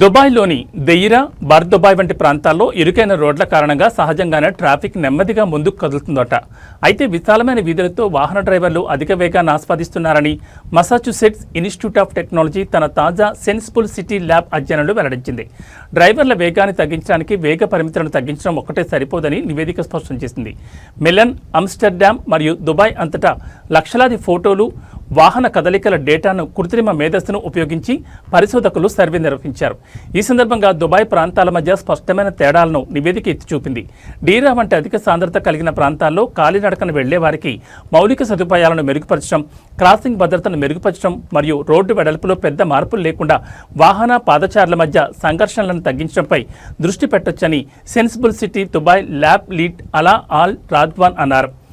దుబాయ్లోని దెయిరా బర్ దుబాయ్ వంటి ప్రాంతాల్లో ఇరుకైన రోడ్ల కారణంగా సహజంగానే ట్రాఫిక్ నెమ్మదిగా ముందుకు కదులుతుందట. అయితే విశాలమైన వీధులతో వాహన డ్రైవర్లు అధిక వేగాన్ని ఆస్వాదిస్తున్నారని మసాచుసెట్స్ ఇన్స్టిట్యూట్ ఆఫ్ టెక్నాలజీ తన తాజా సెన్స్ఫుల్ సిటీ ల్యాబ్ అధ్యయనంలో వెల్లడించింది. డ్రైవర్ల వేగాన్ని తగ్గించడానికి వేగ పరిమితులను తగ్గించడం ఒక్కటే సరిపోదని నివేదిక స్పష్టం చేసింది. మిలన్ ఆమ్స్టర్డామ్ మరియు దుబాయ్ అంతటా లక్షలాది ఫోటోలు వాహన కదలికల డేటాను కృత్రిమ మేధస్సును ఉపయోగించి పరిశోధకులు సర్వే నిర్వహించారు. ఈ సందర్భంగా దుబాయ్ ప్రాంతాల మధ్య స్పష్టమైన తేడాలను నివేదిక ఎత్తి చూపింది. డీరా వంటి అధిక సాంద్రత కలిగిన ప్రాంతాల్లో కాలినడకన వెళ్ళే వారికి మౌలిక సదుపాయాలను మెరుగుపరచడం క్రాసింగ్ భద్రతను మెరుగుపరచడం మరియు రోడ్డు వెడల్పులో పెద్ద మార్పులు లేకుండా వాహన పాదచారుల మధ్య సంఘర్షణలను తగ్గించడంపై దృష్టి పెట్టొచ్చని Senseable City Dubai lab lead Alaa Al Radwan అన్నారు.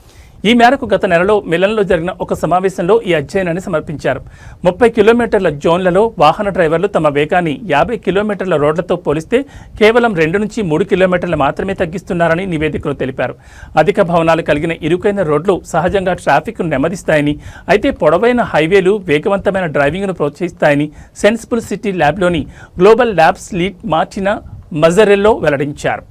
ఈ మేరకు గత నెలలో మిలన్లో జరిగిన ఒక సమావేశంలో ఈ అధ్యయనాన్ని సమర్పించారు. ముప్పై కిలోమీటర్ల జోన్లలో వాహన డ్రైవర్లు తమ వేగాన్ని యాభై కిలోమీటర్ల రోడ్లతో పోలిస్తే కేవలం రెండు నుంచి మూడు కిలోమీటర్లు మాత్రమే తగ్గిస్తున్నారని నివేదికలో తెలిపారు. అధిక భవనాలు కలిగిన ఇరుకైన రోడ్లు సహజంగా ట్రాఫిక్ను నెమ్మదిస్తాయని అయితే పొడవైన హైవేలు వేగవంతమైన డ్రైవింగ్ను ప్రోత్సహిస్తాయని Senseable city ల్యాబ్లోని global labs lead Martina Mazzarello వెల్లడించారు.